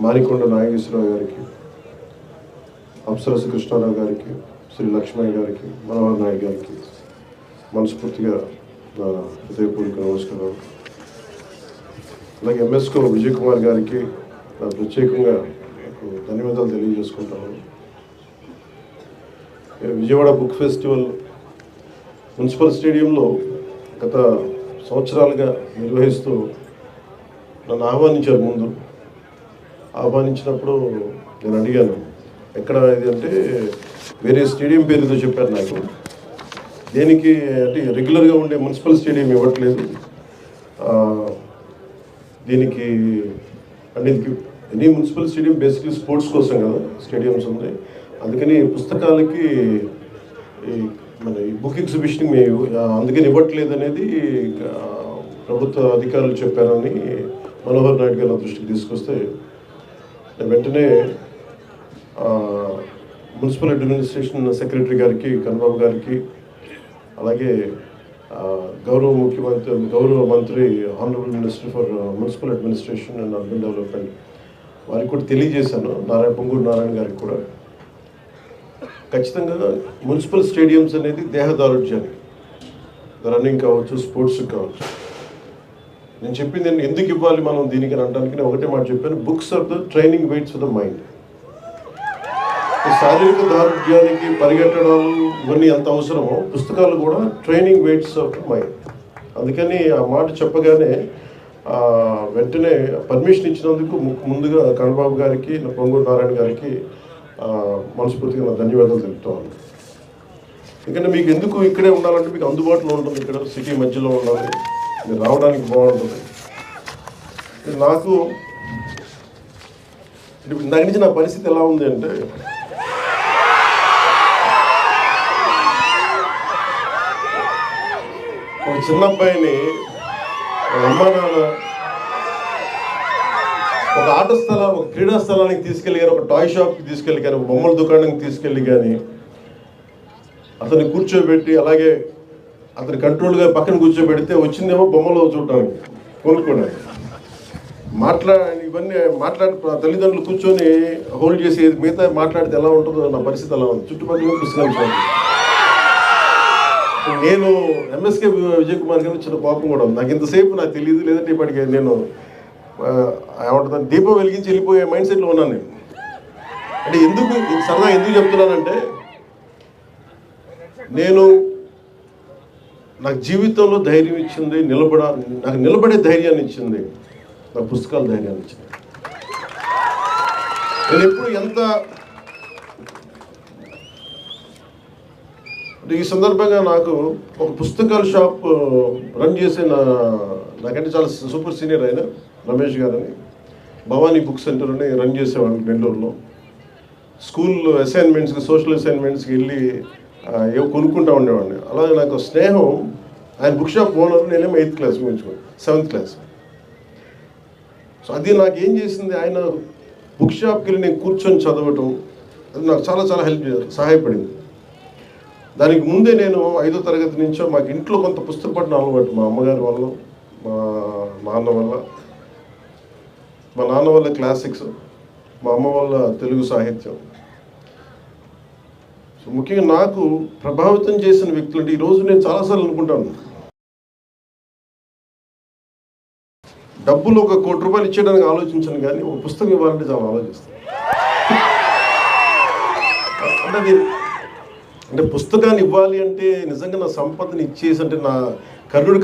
మారికొండ నాగేశ్వరరావు గారికి అప్సరస కృష్ణారావు గారికి శ్రీ లక్ష్మయ్య గారికి మనోహర్ నాయక్ గారికి మనస్ఫూర్తిగా నా హృదయపూర్వక నమస్కారం అలాగే ఎంఎస్కో విజయ్ కుమార్ గారికి నా ప్రత్యేకంగా నాకు ధన్యవాదాలు తెలియజేసుకుంటాను. విజయవాడ బుక్ ఫెస్టివల్ మున్సిపల్ స్టేడియంలో గత సంవత్సరాలుగా నిర్వహిస్తూ నన్ను ఆహ్వానించారు ముందు. ఆహ్వానించినప్పుడు నేను అడిగాను ఎక్కడ ఇది అంటే వేరే స్టేడియం పేరుతో చెప్పారు నాకు. దేనికి అంటే రెగ్యులర్గా ఉండే మున్సిపల్ స్టేడియం ఇవ్వట్లేదు. దీనికి అంటే any municipal stadium basically sports కోసం కదా స్టేడియంస్ ఉంది అందుకని పుస్తకాలకి ఈ మన ఈ బుక్ ఎగ్జిబిషన్ మేము అందుకని ఇవ్వట్లేదు అనేది ప్రభుత్వ అధికారులు చెప్పారని మనోహర్ నాయుడు గారు దృష్టికి తీసుకొస్తే వెంటనే మున్సిపల్ అడ్మినిస్ట్రేషన్ సెక్రటరీ గారికి కన్నబాబు గారికి అలాగే గౌరవ ముఖ్యమంత్రి గౌరవ మంత్రి honourable minister for municipal administration and urban development వారికి కూడా తెలియజేశాను. నారాయణ పొంగూరు నారాయణ గారికి కూడా. ఖచ్చితంగా మున్సిపల్ స్టేడియంస్ అనేది దేహదారుఢ్యానికి. రన్నింగ్ కావచ్చు స్పోర్ట్స్ కావచ్చు. నేను చెప్పింది నేను ఎందుకు ఇవ్వాలి మనం దీనికి అని అనడానికి నేను ఒకటే మాట చెప్పాను. Books are the training weights for the mind శారీరక దారుఢ్యానికి పరిగెట్టడం ఇవన్నీ ఎంత అవసరమో పుస్తకాలు కూడా ట్రైనింగ్ వెయిట్స్ ఆఫ్ మైండ్ అందుకని ఆ మాట చెప్పగానే వెంటనే పర్మిషన్ ఇచ్చినందుకు ముందుగా కన్నబాబు గారికి నా పొంగూరు నారాయణ గారికి మనస్ఫూర్తిగా నా ధన్యవాదాలు తెలుపుతాను ఎందుకంటే మీకు ఎందుకు ఇక్కడే ఉండాలంటే మీకు అందుబాటులో ఉంటుంది ఇక్కడ సిటీ మధ్యలో ఉండాలి. మీరు రావడానికి బాగుంటుంది. నాకు ఇప్పుడు ఇందాక నుంచి నా పరిస్థితి ఎలా ఉంది అంటే ఒక చిన్న అబ్బాయిని అమ్మ నాన్న ఒక ఆట స్థలం ఒక క్రీడా స్థలానికి తీసుకెళ్ళి కానీ ఒక టాయ్ షాప్కి తీసుకెళ్ళి కానీ ఒక బొమ్మల దుకాణానికి తీసుకెళ్ళి కానీ అతన్ని కూర్చోబెట్టి అలాగే అతని కంట్రోల్గా పక్కన కూర్చోబెడితే వచ్చిందేమో బొమ్మలో చూడటానికి కొనుక్కోవడానికి మాట్లా ఇవన్నీ మాట్లాడి తల్లిదండ్రులు కూర్చొని హోల్డ్ చేసి మిగతా మాట్లాడితే ఎలా ఉంటుందో నా పరిస్థితి ఎలా ఉంది. చుట్టుపక్కల పుస్తకాలు నేను ఎంఎస్కే విజయ్ కుమార్ గారు చిన్న కోపం కూడా ఉంది. నాకు ఇంతసేపు నాకు తెలియదు లేదంటే ఇప్పటికే నేను ఏమంటుంది దీపం వెలిగించి వెళ్ళిపోయే మైండ్ సెట్లో ఉన్నాను నేను. అంటే ఎందుకు సరదా ఎందుకు చెప్తున్నానంటే నేను నాకు జీవితంలో ధైర్యం ఇచ్చింది నిలబడ నాకు నిలబడే ధైర్యాన్ని ఇచ్చింది. నా పుస్తకాల ధైర్యాన్ని ఇచ్చింది. నేను ఎప్పుడు ఎంత ఈ సందర్భంగా నాకు ఒక పుస్తకాల షాప్ రన్ చేసే నా నాకంటే చాలా సూపర్ సీనియర్ ఆయన రమేష్ గారని. భవానీ బుక్ సెంటర్ని రన్ చేసేవాళ్ళు నెల్లూరులో స్కూల్లో అసైన్మెంట్స్కి సోషల్ అసైన్మెంట్స్కి వెళ్ళి ఏవో కొనుక్కుంటూ ఉండేవాడిని. అలాగే నాకు స్నేహం ఆయన బుక్ షాప్ ఓనర్ నేనేమో ఎయిత్ క్లాస్ ముగించుకో సెవెంత్ క్లాస్. సో అది నాకు ఏం చేసింది ఆయన బుక్ షాప్కి వెళ్ళి నేను కూర్చొని చదవటం అది నాకు చాలా చాలా హెల్ప్ సహాయపడింది. దానికి ముందే నేను ఐదో తరగతి నుంచో మాకు ఇంట్లో కొంత పుస్తక పఠనం అలవాటు మా అమ్మగారి వల్ల మా నాన్న వల్ల మా నాన్న వల్ల క్లాసిక్స్ మా అమ్మ వల్ల తెలుగు సాహిత్యం. సో ముఖ్యంగా నాకు ప్రభావితం చేసిన వ్యక్తులు అంటే ఈరోజు నేను చాలాసార్లు అనుకుంటాను. డబ్బులు ఒక కోటి రూపాయలు ఇచ్చేయడానికి ఆలోచించను కానీ ఒక పుస్తకం ఇవ్వాలంటే చాలా ఆలోచిస్తాను. అంటే అది అంటే పుస్తకాన్ని ఇవ్వాలి అంటే నిజంగా నా సంపదని ఇచ్చేసి అంటే నా కర్ణుడికి